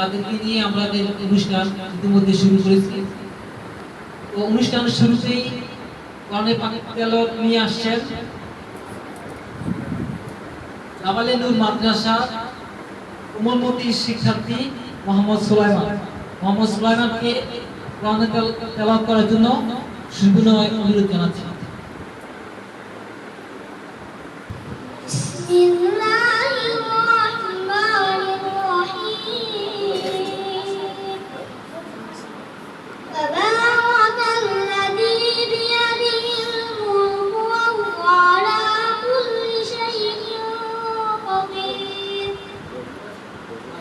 তাদেরকে নিয়ে আমাদের অনুষ্ঠান ইতিমধ্যে শুরু করেছি। তো অনুষ্ঠানের শুরুতেই কোরআনের পাক তেলাওয়াত নিয়ে আসছেন। লাবালে নূর মাদ্রাসা উমরমতির শিক্ষার্থী মোহাম্মদ সুলাইমান। মোহাম্মদ সুলাইমানকে কোরআনের তেল- তেলাওয়াত করার জন্য সুবিনয় অনুরোধ জানাচ্ছি।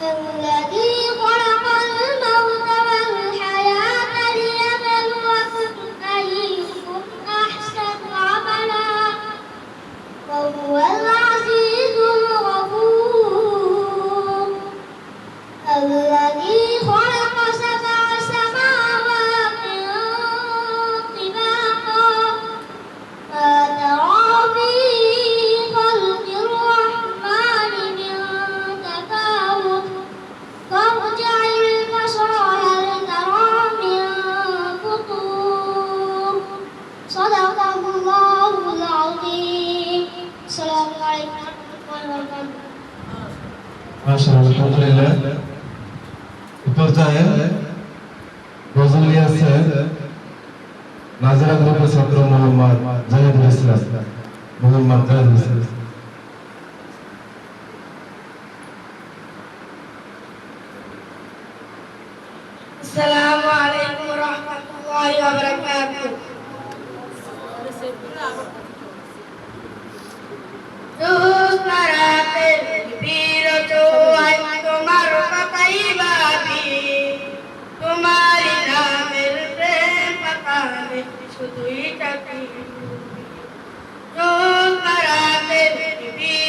الذي മാഷാ അൽഹംദുലില്ല ഇപ്പോഴത്തെ റോസൽ റിയാസ് നാസിറ ഗ്രൂപ്പ് സത്ര Muhammad Jayadul Islam Muhammad Jayadul Islam السلام عليكم ورحمة الله وبركاته Tus para el শুধুই থাকি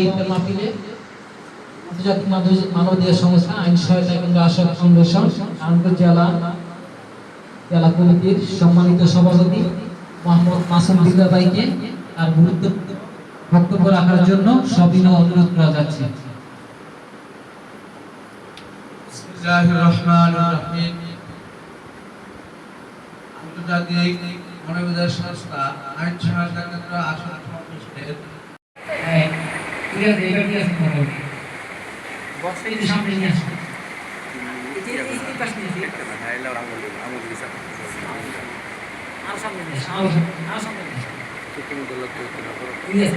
ইফতার মাহফিলে আন্তর্জাতিক মানব- সংস্থা, আইন সহায়তা কেন্দ্র, আশাক ফাউন্ডেশন, আনন্দ জেলা জেলা কমিটির সম্মানিত সভাপতি মোহাম্মদ মাসুম দিল্লা ভাইকে তার গুরুত্ব বক্তব্য রাখার জন্য সবিনয় অনুরোধ করা যাচ্ছে। আন্তর্জাতিক মানবাধিকার সংস্থা, আইন সহায়তা কেন্দ্র আসাম ফাউন্ডেশনের ঠিক আছে এটা নিয়ে সামনে নিয়ে আসুন আরও সামনে নিয়ে আসুন ঠিক আছে